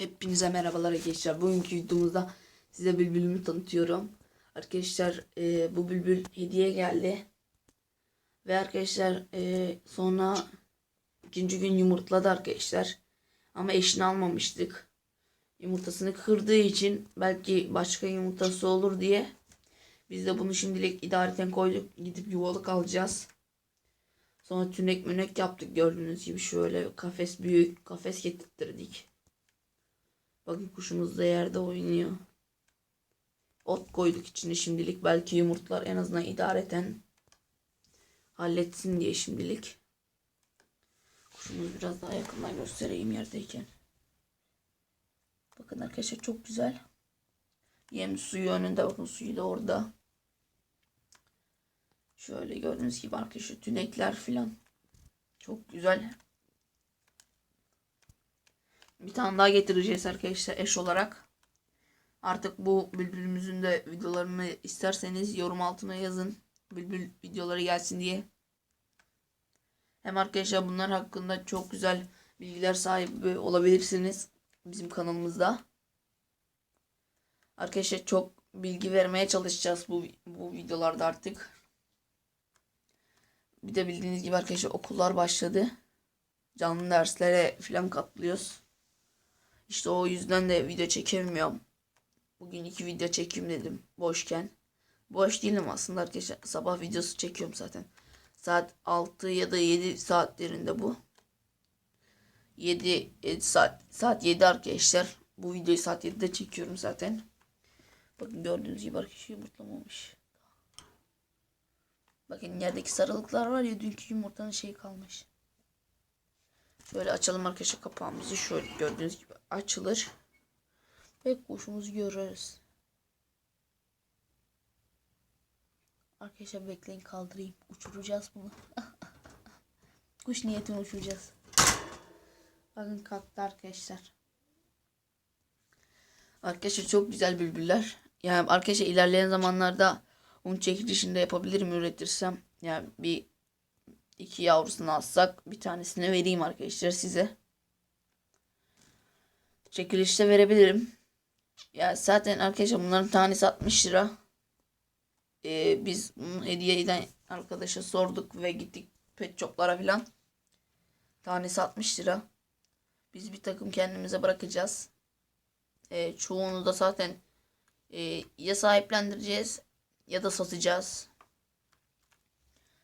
Hepinize merhabalar arkadaşlar. Bugünkü videomuzda size bülbülümü tanıtıyorum. Arkadaşlar e, bu bülbül hediye geldi. Ve arkadaşlar e, sonra ikinci gün yumurtladı arkadaşlar. Ama eşini almamıştık. Yumurtasını kırdığı için belki başka yumurtası olur diye biz de bunu şimdilik idareten koyduk. Gidip yuvalık alacağız. Sonra tünek münek yaptık gördüğünüz gibi şöyle kafes büyük kafes getirttirdik. Bakın kuşumuz da yerde oynuyor. Ot koyduk içine şimdilik. Belki yumurtlar en azından idareten halletsin diye şimdilik. Kuşumuzu biraz daha yakından göstereyim yerdeyken. Bakın arkadaşlar çok güzel. Yem suyu önünde bakın suyu da orada. Şöyle gördüğünüz gibi arkadaşlar tünekler filan. Çok güzel. Bir tane daha getireceğiz arkadaşlar eş olarak. Artık bu bülbülümüzün de videolarını isterseniz yorum altına yazın. Bülbül videoları gelsin diye. Hem arkadaşlar bunlar hakkında çok güzel bilgiler sahibi olabilirsiniz bizim kanalımızda. Arkadaşlar çok bilgi vermeye çalışacağız bu bu videolarda artık. Bir de bildiğiniz gibi arkadaşlar okullar başladı. Canlı derslere falan katlıyoruz. İşte o yüzden de video çekemiyorum. Bugün iki video çekeyim dedim boşken. Boş değilim aslında arkadaşlar. Sabah videosu çekiyorum zaten. Saat 6 ya da 7 saatlerinde bu. 7, 7 saat saat 7 arkadaşlar. Bu videoyu saat 7'de çekiyorum zaten. Bakın gördüğünüz gibi arkadaşlar yumurtlamamış. Bakın yerdeki sarılıklar var ya dünkü yumurtanın şeyi kalmış. Şöyle açalım arkadaşlar kapağımızı. Şöyle gördüğünüz gibi açılır. Ve kuşumuzu görürüz. Arkadaşlar bekleyin kaldırayım. Uçuracağız bunu. Kuş niyetini uçuracağız. Bakın kalktı arkadaşlar. Arkadaşlar çok güzel bülbüller. Yani arkadaşlar ilerleyen zamanlarda un çekilişinde yapabilirim üretirsem. Yani bir iki yavrusunu alsak bir tanesini vereyim arkadaşlar size. Çekilişte verebilirim. Ya zaten arkadaşlar bunların tanesi 60 lira. Ee, biz bunu hediye eden arkadaşa sorduk ve gittik pet shoplara filan. Tanesi 60 lira. Biz bir takım kendimize bırakacağız. Ee, çoğunu da zaten e, ya sahiplendireceğiz ya da satacağız.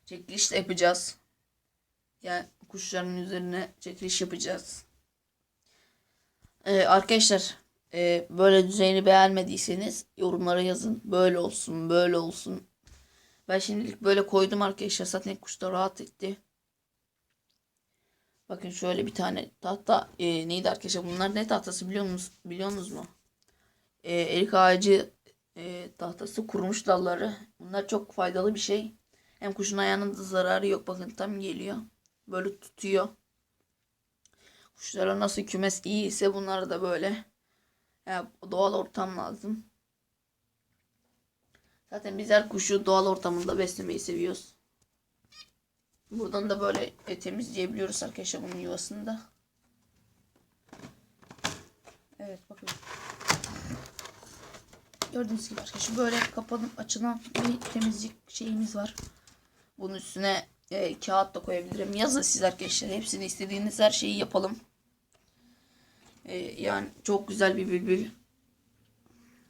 Çekiliş de yapacağız. Yani kuşların üzerine çekiliş yapacağız. Ee, arkadaşlar e, böyle düzeyini beğenmediyseniz yorumlara yazın. Böyle olsun, böyle olsun. Ben şimdilik böyle koydum arkadaşlar. Zaten kuş da rahat etti. Bakın şöyle bir tane tahta e, neydi arkadaşlar? Bunlar ne tahtası biliyor musunuz? Biliyor musunuz mu? E, erik ağacı e, tahtası kurumuş dalları. Bunlar çok faydalı bir şey. Hem kuşun ayağının da zararı yok. Bakın tam geliyor. Böyle tutuyor. Kuşlara nasıl kümes iyi ise bunlara da böyle yani doğal ortam lazım. Zaten bizler kuşu doğal ortamında beslemeyi seviyoruz. Buradan da böyle temizleyebiliyoruz arkadaşlar bunun yuvasında. Evet bakın. Gördüğünüz gibi arkadaşlar böyle kapanıp açılan bir temizlik şeyimiz var. Bunun üstüne e, kağıt da koyabilirim. Yazın siz arkadaşlar. Hepsini istediğiniz her şeyi yapalım. E, yani çok güzel bir bülbül.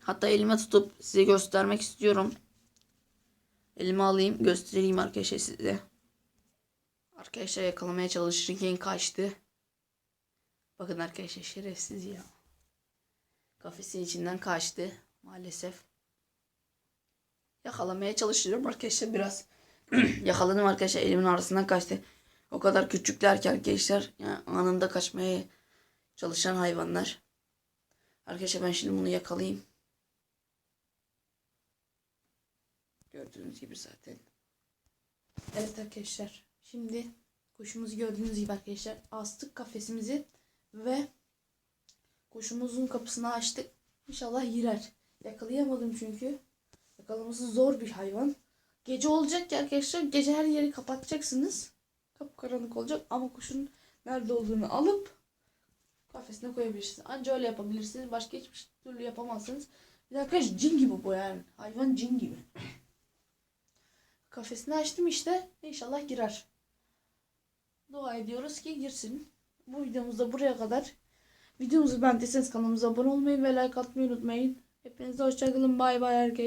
Hatta elime tutup size göstermek istiyorum. Elime alayım göstereyim arkadaşlar size. Arkadaşlar yakalamaya çalışırken kaçtı. Bakın arkadaşlar şerefsiz ya. Kafesin içinden kaçtı maalesef. Yakalamaya çalışıyorum arkadaşlar biraz. Yakaladım arkadaşlar elimin arasından kaçtı. O kadar küçükler ki arkadaşlar yani anında kaçmaya çalışan hayvanlar. Arkadaşlar ben şimdi bunu yakalayayım. Gördüğünüz gibi zaten. Evet arkadaşlar. Şimdi kuşumuzu gördüğünüz gibi arkadaşlar astık kafesimizi ve kuşumuzun kapısını açtık. İnşallah girer. Yakalayamadım çünkü. Yakalaması zor bir hayvan. Gece olacak ki arkadaşlar gece her yeri kapatacaksınız. Kapkaranlık olacak ama kuşun nerede olduğunu alıp kafesine koyabilirsiniz. Anca öyle yapabilirsiniz. Başka hiçbir türlü yapamazsınız. Bir de arkadaş cin gibi bu yani. Hayvan cin gibi. Kafesini açtım işte. İnşallah girer. Dua ediyoruz ki girsin. Bu videomuzda buraya kadar. Videomuzu beğendiyseniz kanalımıza abone olmayı ve like atmayı unutmayın. Hepinize hoşçakalın. Bay bay herkes.